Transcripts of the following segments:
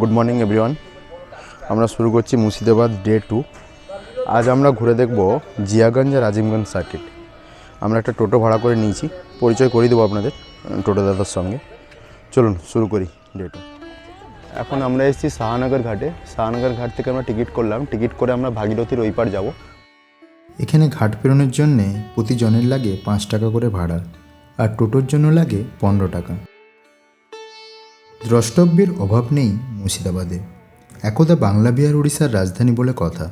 Good morning everyone আমরা শুরু করছি মুর্শিদাবাদ ডে টু আজ আমরা ঘুরে দেখব জিয়াগঞ্জ আর আজিমগঞ্জ সার্কিট আমরা একটা টোটো ভাড়া করে নিয়েছি। পরিচয় করিয়ে দেবো আপনাদের টোটো দাদার সঙ্গে। চলুন, শুরু করি ডে টু এখন আমরা এসেছি শাহানগর ঘাটে। শাহানগর ঘাট থেকে আমরা টিকিট করলাম। টিকিট করে আমরা ভাগীরথীর ওই পার যাব। এখানে ঘাট পেরোনোর জন্যে প্রতিজনের লাগে পাঁচ টাকা করে ভাড়া, আর টোটোর জন্য লাগে পনেরো টাকা। দ্রষ্টব্যের অভাব নেই মুর্শিদাবাদে। একদা বাংলা বিহার উড়িষ্যার রাজধানী বলে কথা।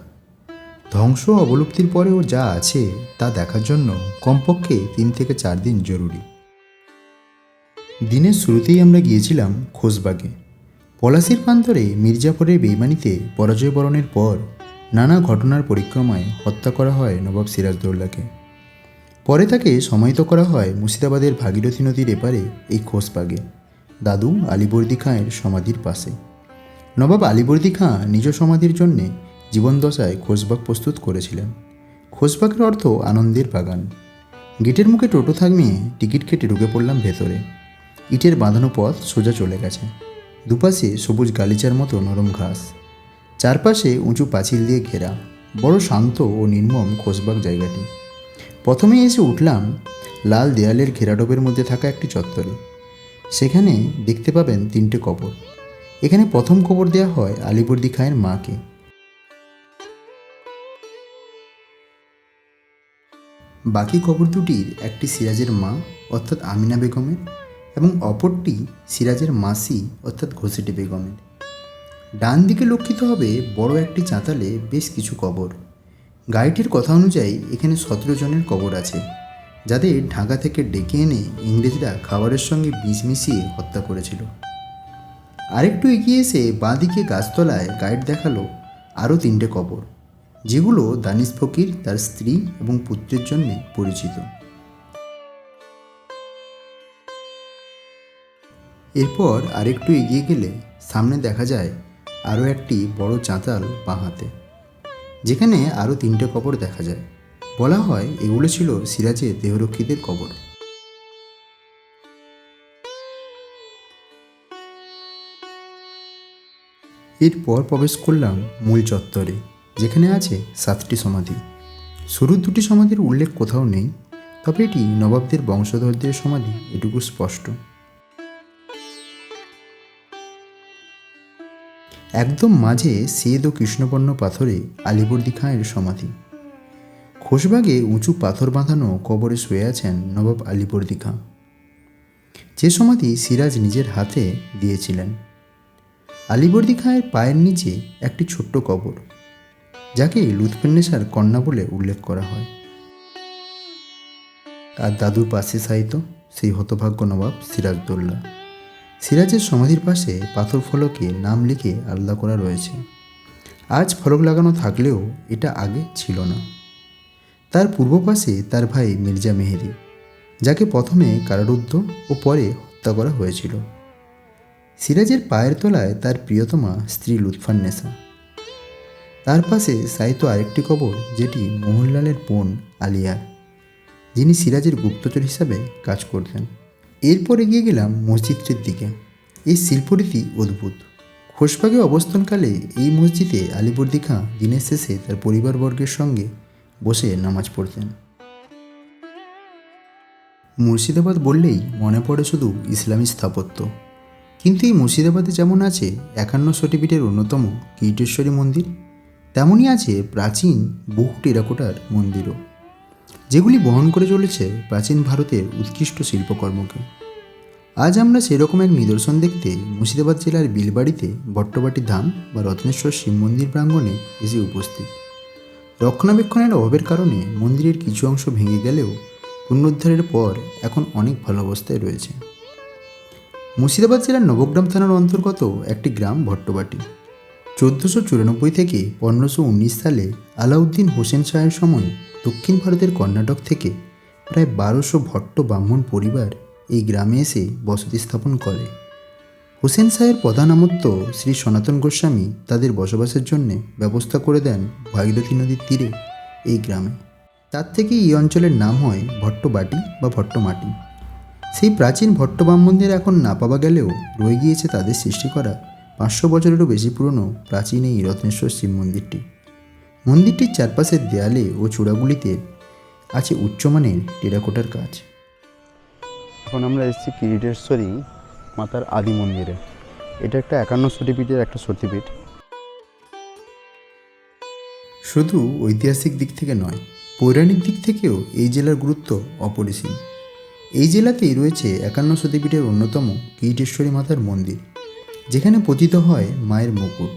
ধ্বংস অবলুপ্তির পরেও যা আছে তা দেখার জন্য কমপক্ষে তিন থেকে চার দিন জরুরি। দিনের শুরুতেই আমরা গিয়েছিলাম খোসবাগে পলাশির প্রান্তরে মির্জাপুরের বেইমানিতে পরাজয় বরণের পর নানা ঘটনার পরিক্রমায় হত্যা করা হয় নবাব সিরাজদৌল্লাকে। পরে তাকে সমাহিত করা হয় মুর্শিদাবাদের ভাগীরথী নদীর এপারে এই খোসবাগে দাদু আলিবর্দি খাঁয়ের সমাধির পাশে। নবাব আলিবর্দি খাঁ নিজ সমাধির জন্যে জীবনদশায় খোসবাগ প্রস্তুত করেছিলেন। খোসবাগের অর্থ আনন্দের বাগান। গেটের মুখে টোটো থামিয়ে টিকিট কেটে ঢুকে পড়লাম ভেতরে। ইটের বাঁধানো পথ সোজা চলে গেছে। দুপাশে সবুজ গালিচার মতো নরম ঘাস। চারপাশে উঁচু পাঁচিল দিয়ে ঘেরা। বড় শান্ত ও নির্মম খোসবাগ জায়গাটি। প্রথমেই এসে উঠলাম লাল দেয়ালের ঘেরাডোবের মধ্যে থাকা একটি চত্বরে। সেখানে দেখতে পাবেন তিনটে কবর। এখানে প্রথম কবর দেওয়া হয় আলিবর্দি খাঁয়ের মাকে। বাকি কবর দুটির একটি সিরাজের মা, অর্থাৎ আমিনা বেগমের, এবং অপরটি সিরাজের মাসি, অর্থাৎ ঘোষেটি বেগমের। ডান দিকে লক্ষিত হবে বড় একটি চাতালে বেশ কিছু কবর। গাইডের কথা অনুযায়ী এখানে সতেরো জনের কবর আছে। যাদের ঢাকা থেকে ডেকে এনে ইংরেজরা খাবারের সঙ্গে বিষ মিশিয়ে হত্যা করেছিল। আরেকটু এগিয়ে এসে বাঁদিকে গাছতলায় গাইড দেখাল আরও তিনটে কবর, যেগুলো দানিশ ফকির তার স্ত্রী এবং পুত্রের জন্য পরিচিত। এরপর আরেকটু এগিয়ে গেলে সামনে দেখা যায় আরও একটি বড় চাঁতাল বাঁ হাতে, যেখানে আরও তিনটে কবর দেখা যায়। বলা হয়, এগুলো ছিল সিরাজের দেহরক্ষীদের কবর। এরপর প্রবেশ করলাম মূল চত্বরে, যেখানে আছে সাতটি সমাধি। শুরুর দুটি সমাধির উল্লেখ কোথাও নেই, তবে এটি নবাবদের বংশধরদের সমাধি, এটুকু স্পষ্ট। একদম মাঝে সেদ ও কৃষ্ণবর্ণ পাথরে আলিবর্দি খাঁয়ের সমাধি। খোশবাগে উঁচু পাথর বাঁধানো কবরে শুয়ে আছেন নবাব আলিবর্দি খাঁ যে সমাধি সিরাজ নিজের হাতে দিয়েছিলেন। আলিবর্দি খাঁয়ের পায়ের নিচে একটি ছোট্ট কবর, যাকে লুৎফুন্নেসার কন্যা বলে উল্লেখ করা হয়। আর দাদুর পাশে সাহিত্য সেই হতভাগ্য নবাব সিরাজদৌল্লা। সিরাজের সমাধির পাশে পাথর ফলকে নাম লিখে আলাদা করা রয়েছে। আজ ফলক লাগানো থাকলেও এটা আগে ছিল না। তার পূর্ব পাশে তার ভাই মির্জা মেহেদি যাকে প্রথমে কারারুদ্ধ ও পরে হত্যা করা হয়েছিল। সিরাজের পায়ের তলায় তার প্রিয়তমা স্ত্রী লুৎফান্নেসা তার পাশে সাহিত্য আরেকটি কবর, যেটি মোহনলালের বোন আলিয়ার, যিনি সিরাজের গুপ্তচর হিসাবে কাজ করতেন। এরপর এগিয়ে গেলাম মসজিদটির দিকে। এই শিল্পরীতি অদ্ভুত। খোশবাগে অবস্থানকালে এই মসজিদে আলিবর্দি খাঁ দিনের শেষে তার পরিবারবর্গের সঙ্গে বসে নামাজ পড়তেন। মুর্শিদাবাদ বললেই মনে পড়ে শুধু ইসলামী স্থাপত্য। কিন্তু এই মুর্শিদাবাদে যেমন আছে একান্ন সটিপীঠের অন্যতম কীটেশ্বরী মন্দির, তেমনই আছে প্রাচীন বহু টেরাকোটার মন্দিরও, যেগুলি বহন করে চলেছে প্রাচীন ভারতের উৎকৃষ্ট শিল্পকর্মকে। আজ আমরা সেরকম এক নিদর্শন দেখতে মুর্শিদাবাদ জেলার বিলবাড়িতে ভট্টবাটি ধাম বা রত্নেশ্বর শিব মন্দির প্রাঙ্গণে এসে উপস্থিত। রক্ষণাবেক্ষণের অভাবের কারণে মন্দিরের কিছু অংশ ভেঙে গেলেও পুনরুদ্ধারের পর এখন অনেক ভালো অবস্থায় রয়েছে। মুর্শিদাবাদ জেলার নবগ্রাম থানার অন্তর্গত একটি গ্রাম ভট্টবাটি। চোদ্দোশো চুরানব্বই থেকে পনেরোশো উনিশ সালে আলাউদ্দিন হোসেন শাহের সময় দক্ষিণ ভারতের কর্ণাটক থেকে প্রায় বারোশো ভট্ট ব্রাহ্মণ পরিবার এই গ্রামে এসে বসতি স্থাপন করে। হোসেন শাহের প্রধানামত্ব শ্রী সনাতন গোস্বামী তাদের বসবাসের জন্যে ব্যবস্থা করে দেন ভাগীরথী নদীর তীরে, এই গ্রামে। তার থেকে এই অঞ্চলের নাম হয় ভট্টবাটি বা ভট্টমাটি। সেই প্রাচীন ভট্ট ব্রাহ্মণদের এখন না পাওয়া গেলেও রয়ে গিয়েছে তাদের সৃষ্টি করা পাঁচশো বছরেরও বেশি পুরনো প্রাচীন এই রত্নেশ্বর শিব মন্দিরটি। মন্দিরটির চারপাশের দেয়ালে ও চূড়াগুলিতে আছে উচ্চমানের টেরাকোটার কাজ। এখন আমরা এসেছি কিরিটেশ্বরী মাতার আদি মন্দিরে। এটা একটা একান্ন সতীপীঠের একটা সতীপীঠ শুধু ঐতিহাসিক দিক থেকে নয়, পৌরাণিক দিক থেকেও এই জেলার গুরুত্ব অপরিসীম। এই জেলাতেই রয়েছে একান্ন সতীপীঠের অন্যতম কিরিটেশ্বরী মাতার মন্দির, যেখানে পতিত হয় মায়ের মুকুট।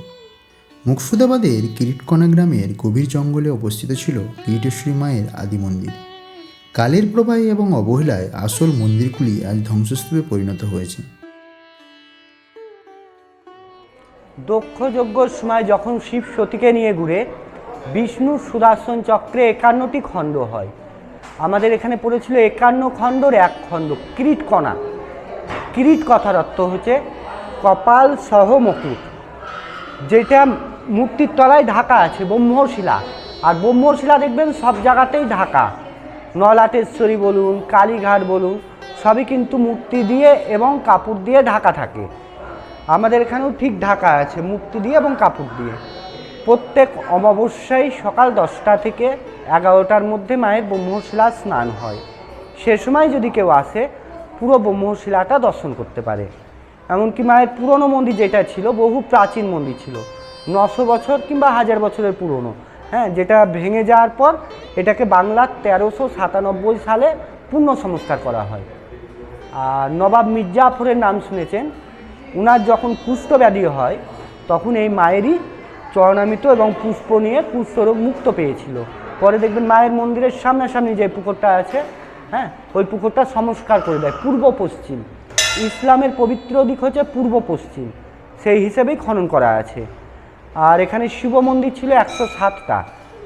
মুকসুদাবাদের কিরিটকণা গ্রামের গভীর জঙ্গলে অবস্থিত ছিল কিরিটেশ্বরী মায়ের আদি মন্দির। কালের প্রবাহে এবং অবহেলায় আসল মন্দিরগুলি আজ ধ্বংসস্তূপে পরিণত হয়েছে। দক্ষ যজ্ঞর সময় যখন শিব সতীকে নিয়ে ঘুরে বিষ্ণু সুদর্শন চক্রে একান্নটি খণ্ড হয়। আমাদের এখানে পড়েছিল একান্ন খণ্ডর এক খণ্ড, কিরিট কণা। কিরিট কথার অর্থ হচ্ছে কপাল সহ মুকুট, যেটা মূর্তির তলায় ঢাকা আছে, ব্রহ্মশিলা। আর ব্রহ্মশিলা দেখবেন সব জায়গাতেই ঢাকা। নলাটেশ্বরী বলুন, কালীঘাট বলুন, সবই কিন্তু মূর্তি দিয়ে এবং কাপড় দিয়ে ঢাকা থাকে। আমাদের এখানেও ঠিক ঢাকা আছে, মুক্তি দিয়ে এবং কাপড় দিয়ে। প্রত্যেক অমাবস্যায় সকাল দশটা থেকে এগারোটার মধ্যে মায়ের ব্রহ্মশিলা স্নান হয়। সে সময় যদি কেউ আসে, পুরো ব্রহ্মশিলাটা দর্শন করতে পারে। এমনকি মায়ের পুরনো মন্দির যেটা ছিল, বহু প্রাচীন মন্দির ছিল। নশো বছর কিংবা হাজার বছরের পুরনো। হ্যাঁ যেটা ভেঙে যাওয়ার পর এটাকে বাংলার তেরোশো সাতানব্বই সালে পুনঃ সংস্কার করা হয়। আর নবাব মির্জাফরের নাম শুনেছেন উনার যখন কুষ্ঠ ব্যাধি হয়, তখন এই মায়েরই চরণামিত এবং পুষ্প নিয়ে কুষ্ঠরোগ মুক্ত পেয়েছিল। পরে দেখবেন মায়ের মন্দিরের সামনাসামনি যে পুকুরটা আছে হ্যাঁ ওই পুকুরটা সংস্কার করে দেয়, পূর্ব পশ্চিম। ইসলামের পবিত্র দিক হচ্ছে পূর্ব পশ্চিম, সেই হিসেবেই খনন করা আছে। আর এখানে শিব মন্দির ছিল একশো সাতটা,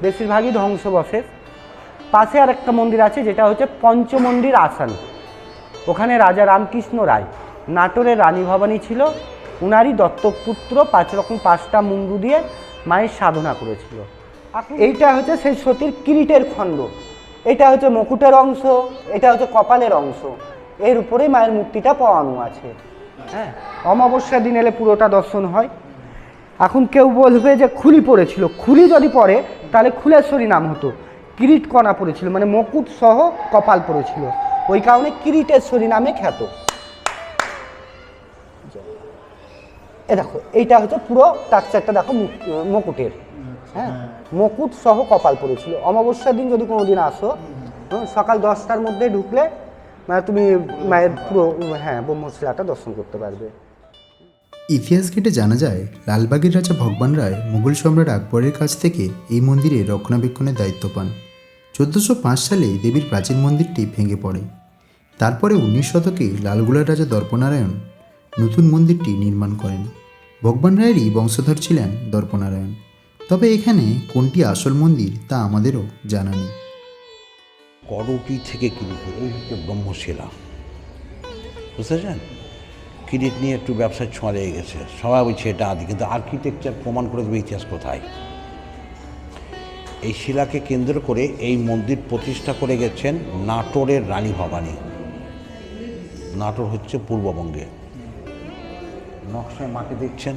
বেশিরভাগই ধ্বংসবশেষ। পাশে আর একটা মন্দির আছে, যেটা হচ্ছে পঞ্চমন্দির আসান। ওখানে রাজা রামকৃষ্ণ রায় নাটোরের রানী ভবানী ছিল। উনারই দত্তক পুত্র পাঁচ রকম পাঁচটা মুন্ডু দিয়ে মায়ের সাধনা করেছিল। এইটা হচ্ছে সেই সতীর কিরিটের খণ্ড। এটা হচ্ছে মুকুটের অংশ এটা হচ্ছে কপালের অংশ। এর উপরেই মায়ের মূর্তিটা পাওয়ানো আছে। হ্যাঁ অমাবস্যার দিন এলে পুরোটা দর্শন হয়। এখন কেউ বলবে যে খুলি পড়েছিল। খুলি যদি পড়ে তাহলে খুলেশ্বরী নাম হতো। কিরিট কণা পড়েছিল মানে মুকুট সহ কপাল পড়েছিল। ওই কারণে কিরিটেশ্বরী নামে খ্যাত। এ দেখো, এইটা হচ্ছে পুরো টাকচারটা দেখো মুকুটের। হ্যাঁ? মুকুট সহ কপাল পড়েছিল। অমাবস্যার দিন যদি কোনো দিন আসো সকাল দশটার মধ্যে ঢুকলে মানে তুমি মায়ের পুরো হ্যাঁ ব্রহ্মশিলাটা দর্শন করতে পারবে। ইতিহাস ঘেটে জানা যায়, লালবাগের রাজা ভগবান রায় মুঘল সম্রাট আকবরের কাছ থেকে এই মন্দিরে রক্ষণাবেক্ষণের দায়িত্ব পান। চোদ্দোশো পাঁচ সালে দেবীর প্রাচীন মন্দিরটি ভেঙে পড়ে। তারপরে উনিশ শতকে লালগুলার রাজা দর্পনারায়ণ নতুন মন্দিরটি নির্মাণ করেন। ভগবান রায়েরই বংশধর ছিলেন দর্পনারায়ণ তবে এখানে কোনটি আসল মন্দির তা আমাদেরও জানা নেই। করটি থেকে কিরিট এই হচ্ছে ব্রহ্মশিলা। বুঝতেছেন কিরিট নিয়ে একটু ব্যবসার ছোঁয়া লেগে গেছে। সবাই বলছে এটা আদি কিন্তু আর্কিটেকচার প্রমাণ করে দেবে ইতিহাস কোথায়? এই শিলাকে কেন্দ্র করে এই মন্দির প্রতিষ্ঠা করে গেছেন নাটোরের রানী ভবানী। নাটোর হচ্ছে পূর্ববঙ্গে। নকশায় মাকে দেখছেন?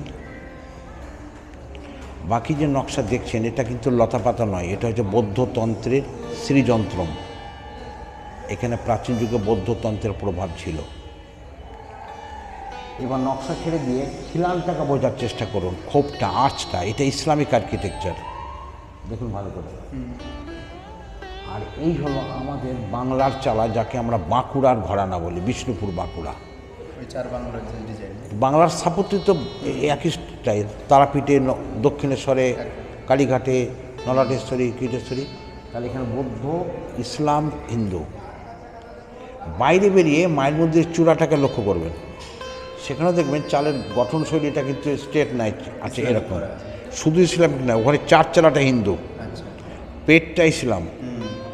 বাকি যে নকশা দেখছেন, এটা কিন্তু লতাপাতা নয়, এটা হচ্ছে বৌদ্ধতন্ত্রের শ্রীযন্ত্রম এখানে প্রাচীন যুগে বৌদ্ধতন্ত্রের প্রভাব ছিল। এবার নকশা ছেড়ে দিয়ে খিলানটাকে বোঝার চেষ্টা করুন খোপটা আর্চটা এটা ইসলামিক আর্কিটেকচার। দেখুন ভালো করে। আর এই হলো আমাদের বাংলার চালা, যাকে আমরা বাঁকুড়ার ঘরানা বলি, বিষ্ণুপুর বাঁকুড়া। বাংলার স্থাপত্য তো একই স্টাইল তারাপীঠে দক্ষিণেশ্বরে কালীঘাটে নলাটেশ্বরী কীটেশ্বরী তাহলে এখানে বৌদ্ধ ইসলাম হিন্দু। বাইরে বেরিয়ে মায়ের মন্দিরের চূড়াটাকে লক্ষ্য করবেন। সেখানেও দেখবেন চালের গঠনশৈলীটা কিন্তু স্টেট নাই আছে এরকম। শুধু ইসলামিক না ওখানে চার চালাটা হিন্দু। পেটটা ইসলাম।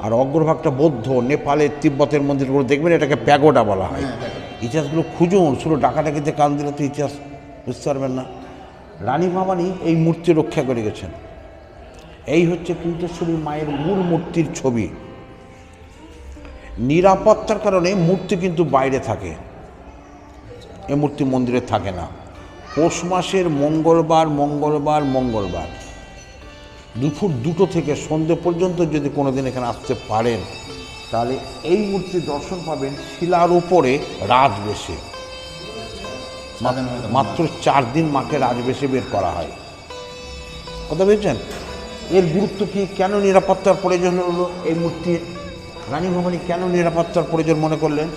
আর অগ্রভাগটা বৌদ্ধ নেপালের তিব্বতের মন্দিরগুলো দেখবেন এটাকে প্যাগোডা বলা হয়। ইতিহাসগুলো খুঁজুন শুধু ডাকাডাকিতে কান দিলে তো ইতিহাস বুঝতে পারবেন না। রানী ভবানী এই মূর্তি রক্ষা করে গেছেন। এই হচ্ছে কীর্তেশ্বরী মায়ের মূল মূর্তির ছবি। নিরাপত্তার কারণে মূর্তি কিন্তু বাইরে থাকে। এ মূর্তি মন্দিরে থাকে না। পৌষ মাসের মঙ্গলবার মঙ্গলবার মঙ্গলবার। দুপুর দুটো থেকে সন্ধে পর্যন্ত যদি কোনো দিন এখানে আসতে পারেন তাহলে এই মূর্তি দর্শন পাবেন শিলার উপরে রাজবেশে। মাত্র চার দিন মাকে রাজবেশে বের করা হয়। কথা বলছেন এর গুরুত্ব কি? কেন নিরাপত্তার প্রয়োজন হলো? এই মূর্তির রানী ভবানী কেন নিরাপত্তার প্রয়োজন মনে করলেন?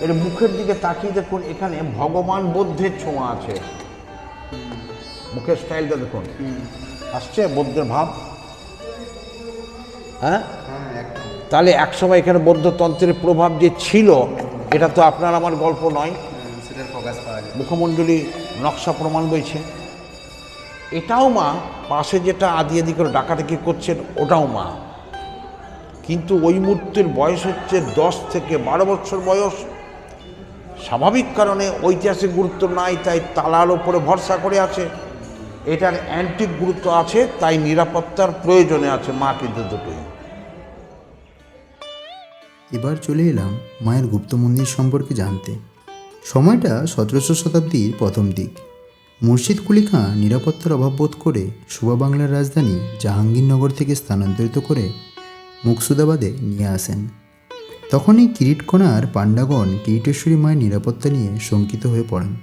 এর মুখের দিকে তাকিয়ে দেখুন এখানে ভগবান বুদ্ধের ছোঁয়া আছে। মুখের স্টাইলটা দেখুন। আসছে বৌদ্ধের ভাব? হ্যাঁ? তাহলে একসময় এখানে বৌদ্ধতন্ত্রের প্রভাব যে ছিল এটা তো আপনার আমার গল্প নয়। মুখমণ্ডলী নকশা প্রমাণ বইছে এটাও মা পাশে যেটা আদি আদি করে ডাকাডাকি করছেন ওটাও মা। কিন্তু ওই মূর্তির বয়স হচ্ছে দশ থেকে বারো বছর বয়স। স্বাভাবিক কারণে ঐতিহাসিক গুরুত্ব নাই তাই তালার ওপরে ভরসা করে আছে। এটার অ্যান্টিক গুরুত্ব আছে তাই নিরাপত্তার প্রয়োজনে আছে মা কিন্তু দুটোই। এবার চলে এলাম মায়ের গুপ্ত মন্দির সম্পর্কে জানতে। সময়টা সতেরোশো শতাব্দীর প্রথম দিক। মুর্শিদ কুলি খাঁ নিরাপত্তার অভাব বোধ করে সুবা বাংলার রাজধানী জাহাঙ্গীরনগর থেকে স্থানান্তরিত করে মুকসুদাবাদে নিয়ে আসেন। তখনই কিরিটকোনার পাণ্ডাগণ কিরিটেশ্বরী মায়ের নিরাপত্তা নিয়ে শঙ্কিত হয়ে পড়েন।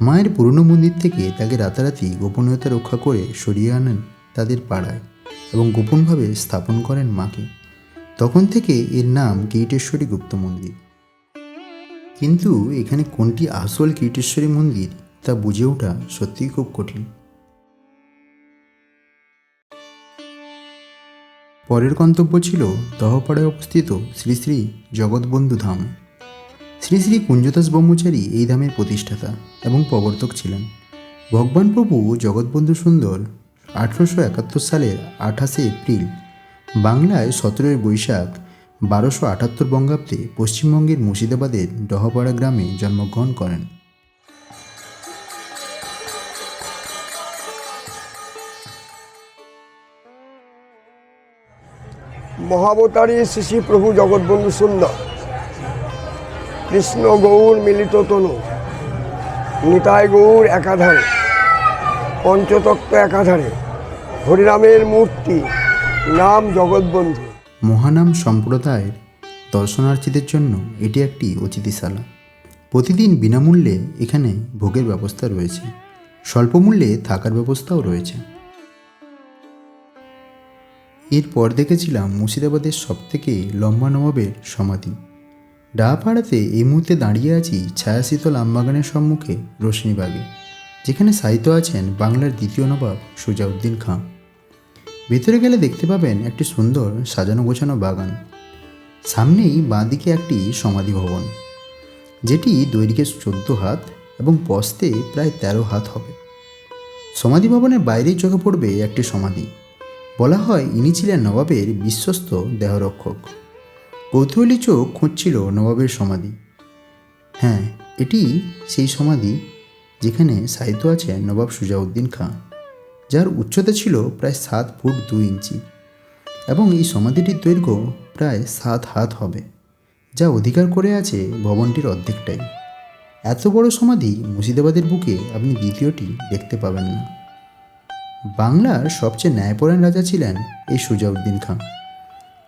মায়ের পুরনো মন্দির থেকে তাকে রাতারাতি গোপনীয়তা রক্ষা করে সরিয়ে আনেন তাদের পাড়ায় এবং গোপনভাবে স্থাপন করেন মাকে। তখন থেকে এর নাম কিরিটেশ্বরী গুপ্ত মন্দির। কিন্তু এখানে কোনটি আসল কিরিটেশ্বরী মন্দির তা বুঝে ওঠা সত্যিই খুব কঠিন। পরের গন্তব্য ছিল দহপাড়ায় অবস্থিত শ্রী শ্রী জগৎবন্ধু ধাম। শ্রী শ্রী কুঞ্জদাস ব্রহ্মচারী এই ধামের প্রতিষ্ঠাতা এবং প্রবর্তক ছিলেন। ভগবান প্রভু জগৎবন্ধু সুন্দর আঠারোশো একাত্তর সালের আঠাশে এপ্রিল বাংলায় সতেরোই বৈশাখ, বারোশো আটাত্তর বঙ্গাব্দে পশ্চিমবঙ্গের মুর্শিদাবাদের ডহপাড়া গ্রামে জন্মগ্রহণ করেন। মহাবতারী শ্রী প্রভু জগৎবন্ধু সুন্দর, কৃষ্ণ গৌর মিলিত তনু, নিতাই গৌর একাধারে, পঞ্চতত্ত্ব একাধারে হরিরামের মূর্তি নাম জগৎবন্ধু। মহানাম সম্প্রদায়ের দর্শনার্থীদের জন্য এটি একটি অতিথিশালা। প্রতিদিন বিনামূল্যে এখানে ভোগের ব্যবস্থা রয়েছে। স্বল্প মূল্যে থাকার ব্যবস্থাও রয়েছে। এরপর দেখেছিলাম মুর্শিদাবাদের সবথেকে লম্বা নবাবের সমাধি। ডাপাড়াতে এই মুহূর্তে দাঁড়িয়ে আছি ছায়াশীতল আমবাগানের সম্মুখে রোশনীবাগে যেখানে সাহিত্য আছেন বাংলার দ্বিতীয় নবাব সুজাউদ্দিন খাঁ। ভেতরে গেলে দেখতে পাবেন একটি সুন্দর সাজানো গোছানো বাগান। সামনেই বাঁদিকে একটি সমাধি ভবন, যেটি দৈর্ঘ্যে চোদ্দ হাত এবং পস্তে প্রায় তেরো হাত হবে। সমাধি ভবনের বাইরেই চোখে পড়বে একটি সমাধি। বলা হয় ইনি ছিলেন নবাবের বিশ্বস্ত দেহরক্ষক। কৌতূহলী চোখ খুঁজছিল নবাবের সমাধি। হ্যাঁ এটি সেই সমাধি যেখানে সাহিত্য আছে নবাব সুজাউদ্দিন খাঁ যার উচ্চতা ছিল প্রায় সাত ফুট দুই ইঞ্চি, এবং এই সমাধিটির দৈর্ঘ্য প্রায় সাত হাত হবে, যা অধিকার করে আছে ভবনটির অর্ধেকটাই। এত বড় সমাধি মুর্শিদাবাদের বুকে আপনি দ্বিতীয়টি দেখতে পাবেন না। বাংলার সবচেয়ে ন্যায়পরায়ণ রাজা ছিলেন এই সুজাউদ্দিন খাঁ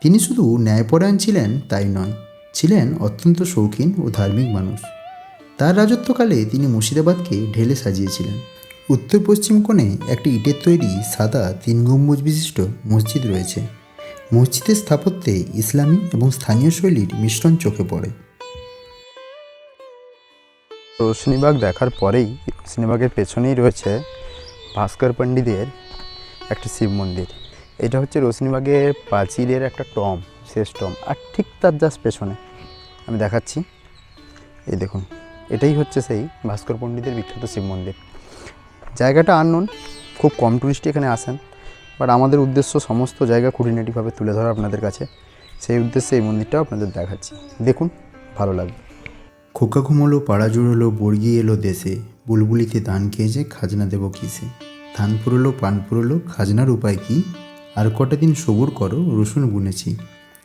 তিনি শুধু ন্যায়পরায়ণ ছিলেন তাই নয়, ছিলেন অত্যন্ত শৌখিন ও ধার্মিক মানুষ। তার রাজত্বকালে তিনি মুর্শিদাবাদকে ঢেলে সাজিয়েছিলেন। উত্তর পশ্চিম কোণে একটি ইটের তৈরি সাদা তিন গম্বুজ বিশিষ্ট মসজিদ রয়েছে। মসজিদের স্থাপত্যে ইসলামী এবং স্থানীয় শৈলীর মিশ্রণ চোখে পড়ে। রোশনীবাগ দেখার পরেই রোশনীবাগের পেছনেই রয়েছে ভাস্কর পণ্ডিতের একটি শিব মন্দির। এটা হচ্ছে রোশনীবাগের প্রাচীরের একটা টম, শেষ টম, আর ঠিক তার জাস্ট পেছনে। আমি দেখাচ্ছি। এই দেখুন, এটাই হচ্ছে সেই ভাস্কর পণ্ডিতের বিখ্যাত শিব মন্দির। জায়গাটা আননোন খুব কম টুরিস্ট এখানে আসেন বাট আমাদের উদ্দেশ্য সমস্ত জায়গা খুঁটিনাটিভাবে তুলে ধরা আপনাদের কাছে। সেই উদ্দেশ্যে এই মন্দিরটাও আপনাদের দেখাচ্ছি। দেখুন, ভালো লাগবে। খোকা ঘুমলো পাড়া জুড়লো বর্গি এলো দেশে বুলবুলিতে ধান খেয়েছে খাজনা দেব কিসে? ধান পুরলো, পান পুরলো, খাজনার উপায় কি? আর কটা দিন সবুর করো, রসুন বুনেছি।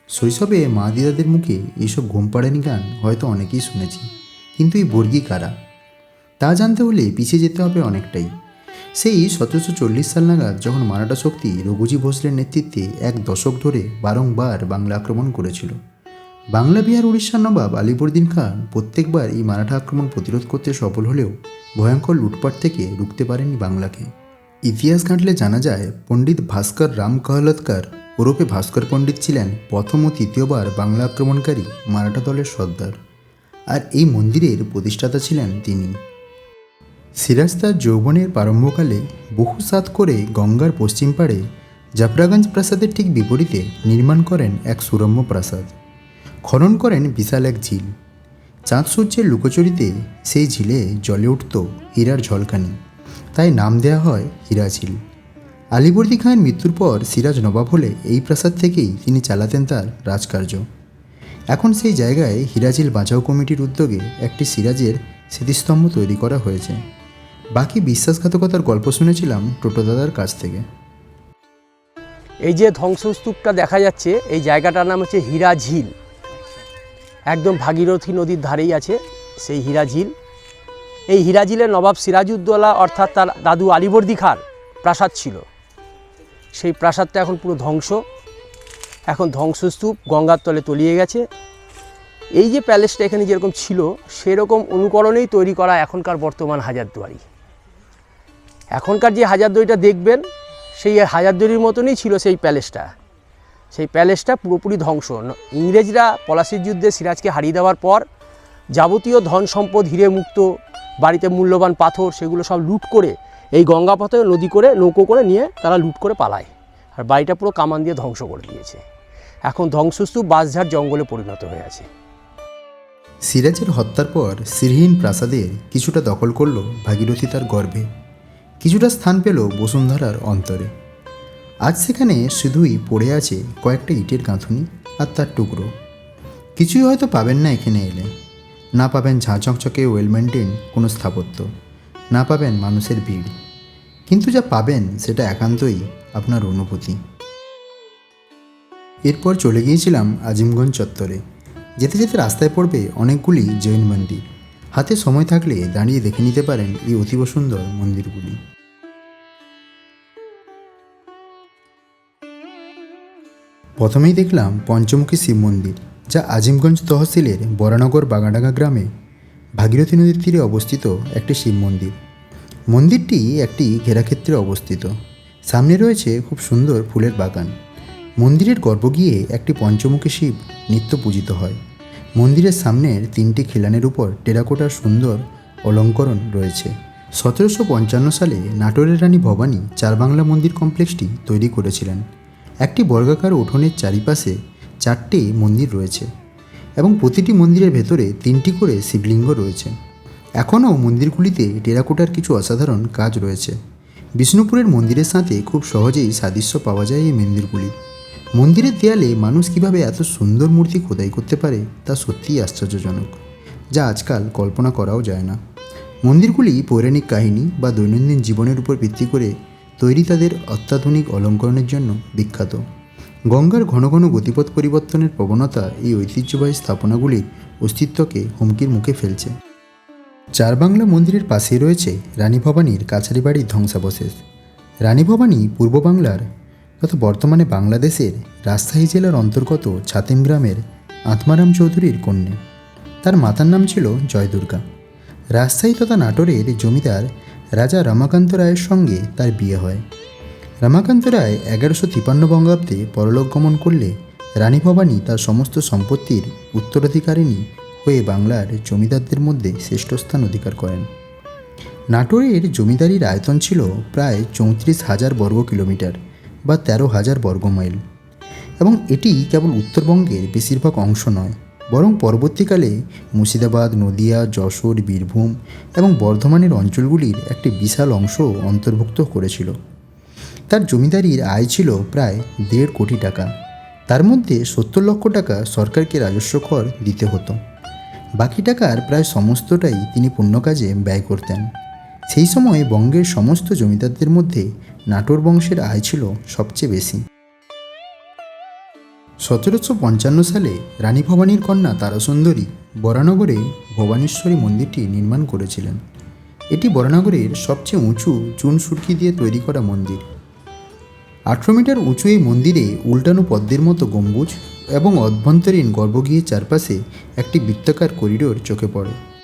শৈশবে মা দিদাদের মুখে এইসব ঘুম পাড়ানি গান হয়তো অনেকেই শুনেছি। কিন্তু এই বর্গি কারা? তা জানতে হলে পিছিয়ে যেতে হবে অনেকটাই। সেই সতেরোশো চল্লিশ সাল নাগাদ যখন মারাঠা শক্তি রঘুজি ভোসলের নেতৃত্বে এক দশক ধরে বারংবার বাংলা আক্রমণ করেছিল, বাংলা, বিহার, উড়িষ্যার নবাব আলিবর্দিন খান প্রত্যেকবার এই মারাঠা আক্রমণ প্রতিরোধ করতে সফল হলেও ভয়ঙ্কর লুটপাট থেকে রুখতে পারেনি বাংলাকে। ইতিহাস ঘাঁটলে জানা যায়, পণ্ডিত ভাস্কর রাম কহলৎকার ওরফে ভাস্কর পণ্ডিত ছিলেন প্রথম ও তৃতীয়বার বাংলা আক্রমণকারী মারাঠা দলের সর্দার। আর এই মন্দিরের প্রতিষ্ঠাতা ছিলেন তিনি। সিরাজ তার যৌবনের প্রারম্ভকালে বহু সাত করে গঙ্গার পশ্চিম পাড়ে জাফরাগঞ্জ প্রাসাদের ঠিক বিপরীতে নির্মাণ করেন এক সুরম্য প্রাসাদ। খনন করেন বিশাল এক ঝিল। চাঁদ সূর্যের লুকোচুরিতে সেই ঝিলে জলে উঠত হীরার ঝলকানি। তাই নাম দেওয়া হয় হীরা ঝিল। আলিবর্দী খানের মৃত্যুর পর সিরাজ নবাব হলে এই প্রাসাদ থেকেই তিনি চালাতেন তার রাজকার্য। এখন সেই জায়গায় হিরাজিল বাঁচাও কমিটির উদ্যোগে একটি সিরাজের স্মৃতিস্তম্ভ তৈরি করা হয়েছে। বাকি বিশ্বাসঘাতকতার গল্প শুনেছিলাম টোটো দাদার কাছ থেকে। এই যে ধ্বংসস্তূপটা দেখা যাচ্ছে, এই জায়গাটার নাম হচ্ছে হীরা ঝিল একদম ভাগীরথী নদীর ধারেই আছে সেই হীরা ঝিল এই হীরা ঝিলে নবাব সিরাজউদ্দৌলা অর্থাৎ তার দাদু আলিবর্দী খার প্রাসাদ ছিল। সেই প্রাসাদটা এখন পুরো ধ্বংস। এখন ধ্বংসস্তূপ গঙ্গার তলে তলিয়ে গেছে। এই যে প্যালেসটা এখানে যেরকম ছিল, সেরকম অনুকরণেই তৈরি করা এখনকার বর্তমান হাজারদুয়ারি। এখনকার যে হাজারদুয়ারিটা দেখবেন, সেই হাজারদুয়ারির মতনই ছিল সেই প্যালেসটা। সেই প্যালেসটা পুরোপুরি ধ্বংস। ইংরেজরা পলাশির যুদ্ধে সিরাজকে হারিয়ে দেওয়ার পর যাবতীয় ধন সম্পদ, হিরে মুক্ত, বাড়িতে মূল্যবান পাথর, সেগুলো সব লুট করে এই গঙ্গা পথে নদী করে, নৌকো করে নিয়ে তারা লুট করে পালায়। আর বাড়িটা পুরো কামান দিয়ে ধ্বংস করে দিয়েছে। এখন ধ্বংসস্তূপ বাঁশঝাড় জঙ্গলে পরিণত হয়ে আছে। সিরাজের হত্যার পর সিরহীন প্রাসাদের কিছুটা দখল করল ভাগীরথী তার গর্ভে। কিছুটা স্থান পেল বসুন্ধরার অন্তরে। আজ সেখানে শুধুই পড়ে আছে কয়েকটা ইটের গাঁথুনি আর তার টুকরো। কিছুই হয়তো পাবেন না এখানে এলে। না পাবেন ঝাঁ চকচকে ওয়েল মেনটেন কোনো স্থাপত্য। না পাবেন মানুষের ভিড়। কিন্তু যা পাবেন সেটা একান্তই আপনার অনুভূতি। এরপর চলে গিয়েছিলাম আজিমগঞ্জ চত্বরে। যেতে যেতে রাস্তায় পড়বে অনেকগুলি জৈন মন্দির। হাতে সময় থাকলে দাঁড়িয়ে দেখে নিতে পারেন এই অতীব সুন্দর মন্দিরগুলি। প্রথমেই দেখলাম পঞ্চমুখী শিব মন্দির, যা আজিমগঞ্জ তহসিলের বরানগর বাগাডাঙ্গা গ্রামে ভাগীরথী নদীর তীরে অবস্থিত একটি শিব মন্দির। মন্দিরটি একটি ঘেরাক্ষেত্রে অবস্থিত। সামনে রয়েছে খুব সুন্দর ফুলের বাগান। মন্দিরের গর্ব গিয়ে একটি পঞ্চমুখী শিব নিত্য পূজিত হয়। মন্দিরের সামনের তিনটি খিলানের উপর টেরাকোটার সুন্দর অলঙ্করণ রয়েছে। সতেরোশো পঞ্চান্ন সালে নাটোরের রানী ভবানী চারবাংলা মন্দির কমপ্লেক্সটি তৈরি করেছিলেন। একটি বর্গাকার উঠোনের চারিপাশে চারটি মন্দির রয়েছে এবং প্রতিটি মন্দিরের ভেতরে তিনটি করে শিবলিঙ্গ রয়েছে। এখনও মন্দিরগুলিতে টেরাকোটার কিছু অসাধারণ কাজ রয়েছে। বিষ্ণুপুরের মন্দিরের সাথে খুব সহজেই সাদৃশ্য পাওয়া যায় এই মন্দিরগুলি। মন্দিরের দেয়ালে মানুষ কীভাবে এত সুন্দর মূর্তি খোদাই করতে পারে তা সত্যিই আশ্চর্যজনক, যা আজকাল কল্পনা করাও যায় না। মন্দিরগুলি পৌরাণিক কাহিনী বা দৈনন্দিন জীবনের উপর ভিত্তি করে তৈরি তাদের অত্যাধুনিক অলঙ্করণের জন্য বিখ্যাত। গঙ্গার ঘন ঘন গতিপথ পরিবর্তনের প্রবণতা এই ঐতিহ্যবাহী স্থাপনাগুলির অস্তিত্বকে হুমকির মুখে ফেলছে। চারবাংলা মন্দিরের পাশেই রয়েছে রানী ভবানীর কাছারি বাড়ির ধ্বংসাবশেষ। রানী ভবানী পূর্ব বাংলার তথা বর্তমানে বাংলাদেশের রাজশাহী জেলার অন্তর্গত ছাতিম গ্রামের আত্মারাম চৌধুরীর কন্যা। তার মাতার নাম ছিল জয়দুর্গা। রাজশাহী তথা নাটোরের জমিদার রাজা রমাকান্ত রায়ের সঙ্গে তার বিয়ে হয়। রমাকান্ত রায় এগারোশো তিপান্ন বঙ্গাব্দে পরলোক গমন করলে রানী ভবানী তার সমস্ত সম্পত্তির উত্তরাধিকারিণী হয়ে বাংলার জমিদারদের মধ্যে শ্রেষ্ঠ স্থান অধিকার করেন। নাটোরের জমিদারির আয়তন ছিল প্রায় চৌত্রিশ হাজার বর্গ কিলোমিটার। বা তেরো হাজার বর্গমাইল। এবং এটি কেবল উত্তরবঙ্গের বেশিরভাগ অংশ নয়, বরং পরবর্তীকালে মুর্শিদাবাদ, নদিয়া, যশোর, বীরভূম এবং বর্ধমানের অঞ্চলগুলির একটি বিশাল অংশ অন্তর্ভুক্ত করেছিল। তার জমিদারির আয় ছিল প্রায় দেড় কোটি টাকা। তার মধ্যে সত্তর লক্ষ টাকা সরকারকে রাজস্ব কর দিতে হতো। বাকি টাকার প্রায় সমস্তটাই তিনি পুণ্য কাজে ব্যয় করতেন। সেই সময় বঙ্গের সমস্ত জমিদারদের মধ্যে নাটোর বংশের আয় ছিল সবচেয়ে বেশি। সতেরোশো পঞ্চান্ন সালে রানী ভবানীর কন্যা তারাসুন্দরী বরানগরে ভবানীশ্বরী মন্দিরটি নির্মাণ করেছিলেন। এটি বরানগরের সবচেয়ে উঁচু চুন সুরকি দিয়ে তৈরি করা মন্দির। আঠেরো মিটার উঁচু এই মন্দিরে উল্টানো পদ্মের মতো গম্বুজ এবং অভ্যন্তরীণ গর্ভগৃহের চারপাশে একটি বৃত্তাকার করিডোর চোখে পড়ে।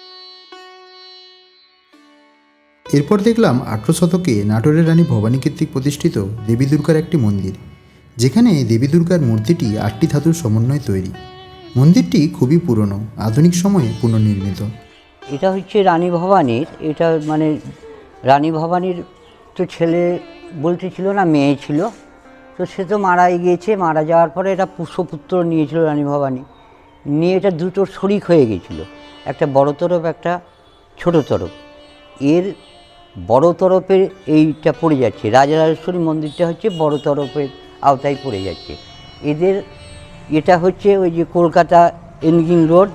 এরপর দেখলাম আঠেরো শতকে নাটোরের রানী ভবানী কর্তৃক প্রতিষ্ঠিত দেবী দুর্গার একটি মন্দির, যেখানে দেবী দুর্গার মূর্তিটি আটটি ধাতুর সমন্বয়ে তৈরি। মন্দিরটি খুবই পুরনো, আধুনিক সময়ে পুনর্নির্মিত। এটা হচ্ছে রানী ভবানীর, এটা মানে রানী ভবানীর তো ছেলে বলতে ছিল না, মেয়ে ছিল। তো সে তো মারাই গিয়েছে, মারা যাওয়ার পরে এটা পুষ্পপুত্র নিয়েছিল রানী ভবানী। নিয়ে এটা দুটো শরিক হয়ে গেছিল একটা বড় তরফ একটা ছোট তরফ এর বড় তরফের এইটা পড়ে যাচ্ছে। রাজরাজেশ্বরী মন্দিরটা হচ্ছে বড় তরফের আওতায় পড়ে যাচ্ছে। এদের এটা হচ্ছে ওই যে কলকাতা এনগিন রোড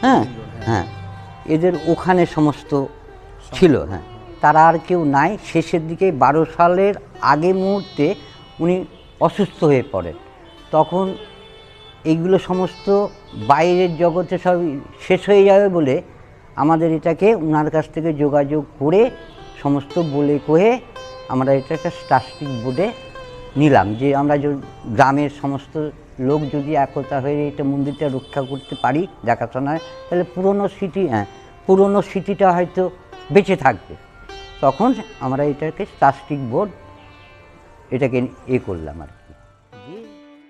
হ্যাঁ? হ্যাঁ। এদের ওখানে সমস্ত ছিল হ্যাঁ। তারা আর কেউ নাই। শেষের দিকে বারো সালের আগে মুহূর্তে উনি অসুস্থ হয়ে পড়েন। তখন এইগুলো সমস্ত বাইরের জগতে সব শেষ হয়ে যাবে বলে আমাদের এটাকে ওনার কাছ থেকে যোগাযোগ করে সমস্ত বলে কয়ে আমরা এটা একটা স্টাস্টিক বোর্ডে নিলাম যে আমরা গ্রামের সমস্ত লোক যদি একতা হয়ে এটা মন্দিরটা রক্ষা করতে পারি দেখাশোনায়, তাহলে পুরনো স্মৃতি হ্যাঁ পুরনো স্মৃতিটা হয়তো বেঁচে থাকবে। তখন আমরা এটাকে স্টাস্টিক বোর্ড, এটাকে এ করলাম আর কি।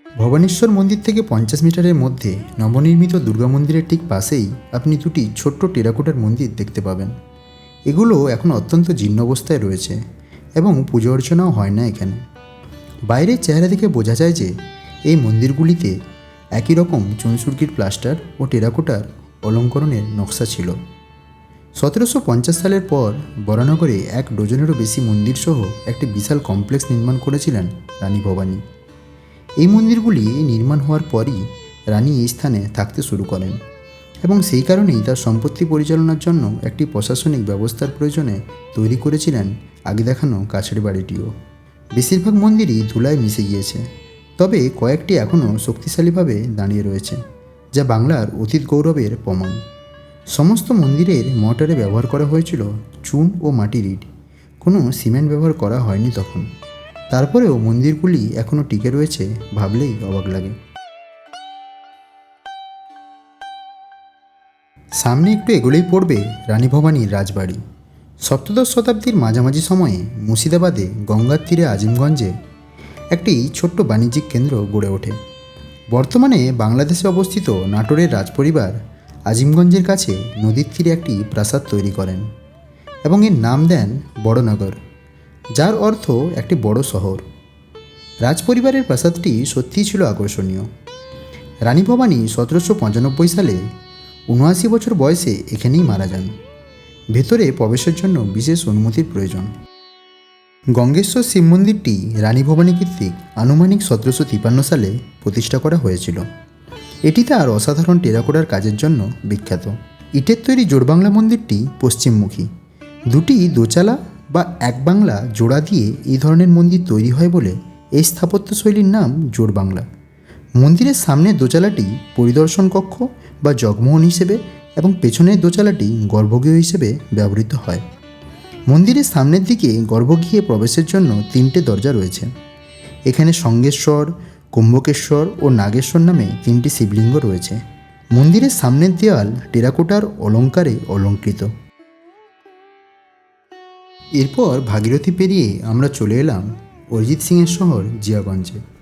ভবানেশ্বর মন্দির থেকে পঞ্চাশ মিটারের মধ্যে নবনির্মিত দুর্গা মন্দিরের ঠিক পাশেই আপনি দুটি ছোট্ট টেরাকোটার মন্দির দেখতে পাবেন। এগুলো এখন অত্যন্ত জীর্ণ অবস্থায় রয়েছে এবং পুজো অর্চনাও হয় না এখানে। বাইরের চেহারা দেখে বোঝা যায় যে এই মন্দিরগুলিতে একই রকম চুনসুরকির প্লাস্টার ও টেরাকোটার অলঙ্করণের নকশা ছিল। সতেরোশো পঞ্চাশ সালের পর বরানগরে এক ডজনেরও বেশি মন্দিরসহ একটি বিশাল কমপ্লেক্স নির্মাণ করেছিলেন রানী ভবানী। এই মন্দিরগুলি নির্মাণ হওয়ার পরই রানী এই স্থানে থাকতে শুরু করেন। এবং সেই কারণেই তার সম্পত্তি পরিচালনার জন্য একটি প্রশাসনিক ব্যবস্থার প্রয়োজনে তৈরি করেছিলেন আগে দেখানো কাছের বাড়িটিও। বেশিরভাগ মন্দিরই ধুলায় মিশে গিয়েছে, তবে কয়েকটি এখনও শক্তিশালীভাবে দাঁড়িয়ে রয়েছে, যা বাংলার অতীত গৌরবের প্রমাণ। সমস্ত মন্দিরের মর্টারে ব্যবহার করা হয়েছিল চুন ও মাটির ইট কোনো সিমেন্ট ব্যবহার করা হয়নি তখন। তারপরেও মন্দিরগুলি এখনও টিকে রয়েছে ভাবলেই অবাক লাগে। সামনে একটু এগোলেই পড়বে রানী ভবানীর রাজবাড়ি। সপ্তদশ শতাব্দীর মাঝামাঝি সময়ে মুর্শিদাবাদে গঙ্গার তীরে আজিমগঞ্জে একটি ছোট্ট বাণিজ্যিক কেন্দ্র গড়ে ওঠে। বর্তমানে বাংলাদেশে অবস্থিত নাটোরের রাজপরিবার আজিমগঞ্জের কাছে নদীর তীরে একটি প্রাসাদ তৈরি করেন এবং এর নাম দেন বড়নগর, যার অর্থ একটি বড় শহর। রাজপরিবারের প্রাসাদটি সত্যিই ছিল আকর্ষণীয়। রানী ভবানী সতেরোশো পঁচানব্বই সালে উনআশি বছর বয়সে এখানেই মারা যান। ভেতরে প্রবেশের জন্য বিশেষ অনুমতির প্রয়োজন। গঙ্গেশ্বর শিব মন্দিরটি রানী ভবানী কর্তৃক আনুমানিক সতেরোশো তিপান্ন সালে প্রতিষ্ঠা করা হয়েছিল। এটি তার অসাধারণ টেরাকোটার কাজের জন্য বিখ্যাত। ইটের তৈরি জোড়বাংলা মন্দিরটি পশ্চিমমুখী। দুটি দোচালা বা এক বাংলা জোড়া দিয়ে এই ধরনের মন্দির তৈরি হয় বলে এই স্থাপত্যশৈলীর নাম জোড়বাংলা। মন্দিরের সামনের দোচালাটি পরিদর্শন কক্ষ বা জগমোহন হিসেবে এবং পেছনের দোচালাটি গর্ভগৃহ হিসেবে ব্যবহৃত হয়। মন্দিরের সামনের দিকে গর্ভগৃহে প্রবেশের জন্য তিনটে দরজা রয়েছে। এখানে সঙ্গেশ্বর, কুম্ভকেশ্বর ও নাগেশ্বর নামে তিনটি শিবলিঙ্গ রয়েছে। মন্দিরের সামনের দেওয়াল টেরাকোটার অলঙ্কারে অলঙ্কৃত। এরপর ভাগীরথী পেরিয়ে আমরা চলে এলাম অরিজিৎ সিংয়ের শহর জিয়াগঞ্জে।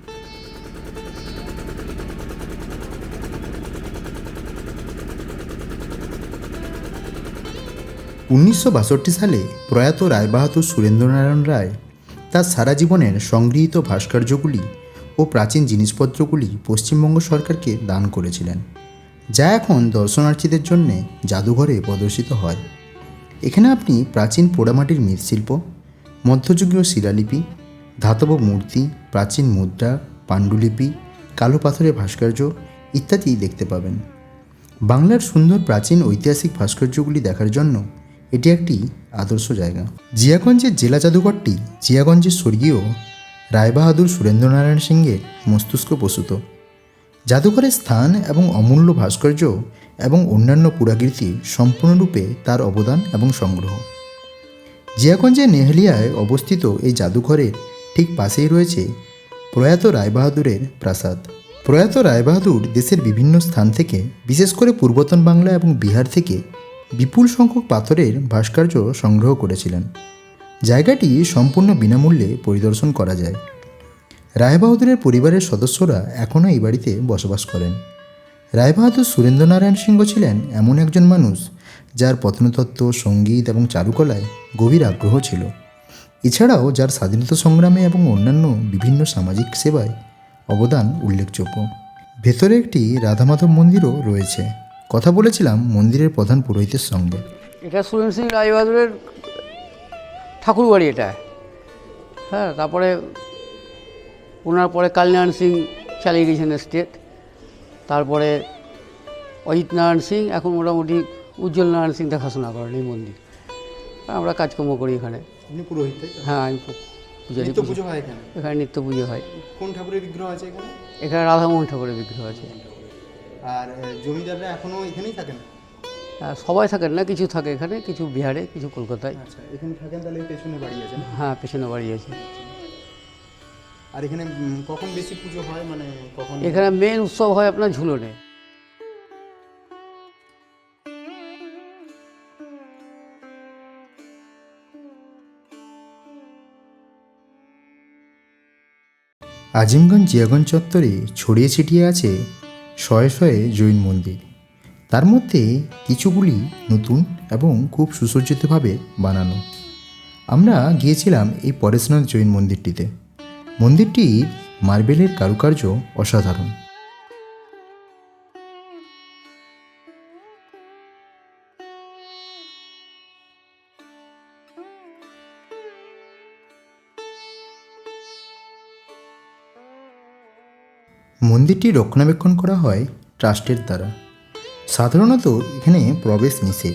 উনিশশো বাষট্টি সালে প্রয়াত রায়বাহাদুর সুরেন্দ্রনারায়ণ রায় তার সারা জীবনের সংগৃহীত ভাস্কর্যগুলি ও প্রাচীন জিনিসপত্রগুলি পশ্চিমবঙ্গ সরকারকে দান করেছিলেন, যা এখন দর্শনার্থীদের জন্য জাদুঘরে প্রদর্শিত হয়। এখানে আপনি প্রাচীন পোড়ামাটির মৃৎশিল্প, মধ্যযুগীয় শিলালিপি, ধাতব মূর্তি, প্রাচীন মুদ্রা, পাণ্ডুলিপি, কালো পাথরের ভাস্কর্য ইত্যাদি দেখতে পাবেন। বাংলার সুন্দর প্রাচীন ঐতিহাসিক ভাস্কর্যগুলি দেখার জন্য এটি একটি আদর্শ জায়গা। জিয়াগঞ্জের জেলা জাদুঘরটি জিয়াগঞ্জের স্বর্গীয় রায়বাহাদুর সুরেন্দ্রনারায়ণ সিংয়ের মস্তিষ্ক প্রসূত। জাদুঘরের স্থান এবং অমূল্য ভাস্কর্য এবং অন্যান্য পুরাকীর্তি সম্পূর্ণরূপে তার অবদান এবং সংগ্রহ। জিয়াগঞ্জের নেহলিয়ায় অবস্থিত এই জাদুঘরের ঠিক পাশেই রয়েছে প্রয়াত রায়বাহাদুরের প্রাসাদ। প্রয়াত রায়বাহাদুর দেশের বিভিন্ন স্থান থেকে, বিশেষ করে পূর্বতন বাংলা এবং বিহার থেকে বিপুল সংখ্যক পাথরের ভাস্কর্য সংগ্রহ করেছিলেন। জায়গাটি সম্পূর্ণ বিনামূল্যে পরিদর্শন করা যায়। রায়বাহাদুরের পরিবারের সদস্যরা এখনও এই বাড়িতে বসবাস করেন। রায়বাহাদুর সুরেন্দ্রনারায়ণ সিংহ ছিলেন এমন একজন মানুষ যার প্রত্নতত্ত্ব সংগীত এবং চারুকলায় গভীর আগ্রহ ছিল। এছাড়াও যার স্বাধীনতা সংগ্রামে এবং অন্যান্য বিভিন্ন সামাজিক সেবায় অবদান উল্লেখযোগ্য। ভেতরে একটি রাধামাধব মন্দিরও রয়েছে। কথা বলেছিলাম মন্দিরের প্রধান পুরোহিতের সঙ্গে। এটা সুরেন সিং রায়বাহাদুরের ঠাকুর বাড়ি এটা। হ্যাঁ তারপরে ওনার পরে কালীনারায়ণ সিং চালিয়ে গেছেন স্টেট তারপরে অজিত নারায়ণ সিং এখন মোটামুটি উজ্জ্বল নারায়ণ সিং দেখাশোনা করেন এই মন্দির। আমরা কাজকর্ম করি এখানে। পুরোহিত হ্যাঁ আমি পূজারি পুজো হয় এখানে? এখানে নিত্য পুজো হয়। কোন ঠাকুরের বিগ্রহ আছে এখানে? এখানে রাধামোহন ঠাকুরের বিগ্রহ আছে। আর জমিদাররা এখনও এখানেই থাকেন? হ্যাঁ, সবাই থাকেন না কিছু থাকে এখানে কিছু বিহারে কিছু কলকাতায়। আচ্ছা এখানে থাকেন তাহলে পেছনে বাড়ি আছে হ্যাঁ পেছনে বাড়ি আছে। আর এখানে কখন বেশি পুজো হয়? মানে কখন? এখানে মেন উৎসব হয় আপনার ঝুলনে। আজিমগঞ্জ জিয়াগঞ্জ চত্বরে ছড়িয়ে ছিটিয়ে আছে শয়ে শয়ে জৈন মন্দির। তার মধ্যে কিছুগুলি নতুন এবং খুব সুসজ্জিতভাবে বানানো। আমরা গিয়েছিলাম এই পরেশনাথ জৈন মন্দিরটিতে। মন্দিরটির মার্বেলের কারুকার্য অসাধারণ। মন্দিরটি রক্ষণাবেক্ষণ করা হয় ট্রাস্টের দ্বারা। সাধারণত এখানে প্রবেশ নিষেধ।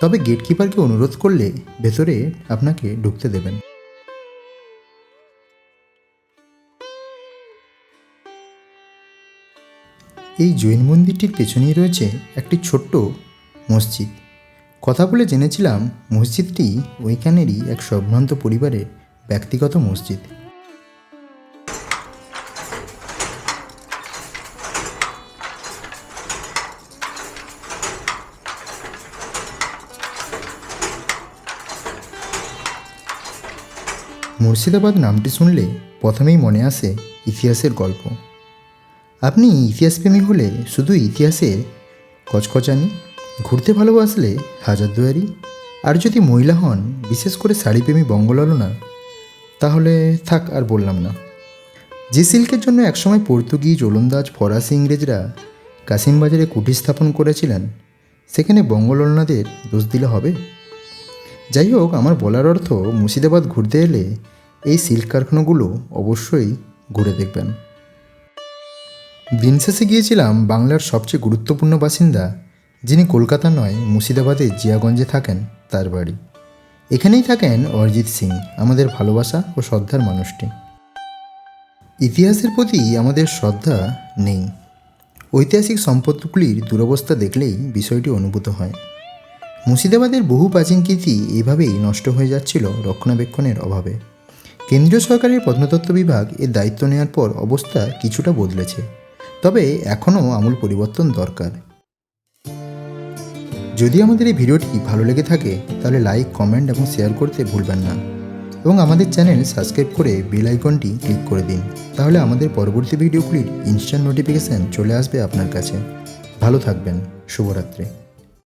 তবে গেটকিপারকে অনুরোধ করলে ভেতরে আপনাকে ঢুকতে দেবেন। এই জৈন মন্দিরটির পেছনেই রয়েছে একটি ছোট্ট মসজিদ। কথা বলে জেনেছিলাম মসজিদটি ওইখানেরই এক সম্ভ্রান্ত পরিবারের ব্যক্তিগত মসজিদ। মুর্শিদাবাদ নামটি শুনলে প্রথমেই মনে আসে ইতিহাসের গল্প। আপনি ইতিহাসপ্রেমী হলে শুধু ইতিহাসের কচকচানি, ঘুরতে ভালোবাসলে হাজারদুয়ারি আর যদি মহিলা হন, বিশেষ করে শাড়িপ্রেমী বঙ্গললনা, তাহলে থাক আর বললাম না। যে সিল্কের জন্য একসময় পর্তুগিজ, ওলন্দাজ, ফরাসি ইংরেজরা কাসিমবাজারে কুটির স্থাপন করেছিলেন, সেখানে বঙ্গললনাদের দোষ দিলে হবে? যাই হোক আমার বলার অর্থ মুর্শিদাবাদ ঘুরতে এলে এই সিল্ক কারখানাগুলো অবশ্যই ঘুরে দেখবেন। দিন শেষে গিয়েছিলাম বাংলার সবচেয়ে গুরুত্বপূর্ণ বাসিন্দা, যিনি কলকাতা নয়, মুর্শিদাবাদে জিয়াগঞ্জে থাকেন, তার বাড়ি। এখানেই থাকেন অরিজিৎ সিং, আমাদের ভালোবাসা ও শ্রদ্ধার মানুষটি। ইতিহাসের প্রতি আমাদের শ্রদ্ধা নেই। ঐতিহাসিক সম্পদগুলির দুরবস্থা দেখলেই বিষয়টি অনুভূত হয়। মুর্শিদাবাদের বহু প্রাচীন কীর্তি এইভাবেই নষ্ট হয়ে যাচ্ছিল রক্ষণাবেক্ষণের অভাবে। কেন্দ্রীয় সরকারের প্রত্নতত্ত্ব বিভাগ এর দায়িত্ব নেওয়ার পর অবস্থা কিছুটা বদলেছে। তবে এখনও আমূল পরিবর্তন দরকার। যদি আমাদের এই ভিডিওটি ভালো লেগে থাকে, তাহলে লাইক, কমেন্ট এবং শেয়ার করতে ভুলবেন না। এবং আমাদের চ্যানেল সাবস্ক্রাইব করে বেল আইকনটি ক্লিক করে দিন। তাহলে আমাদের পরবর্তী ভিডিওগুলির ইনস্ট্যান্ট নোটিফিকেশান চলে আসবে আপনার কাছে। ভালো থাকবেন। শুভরাত্রি।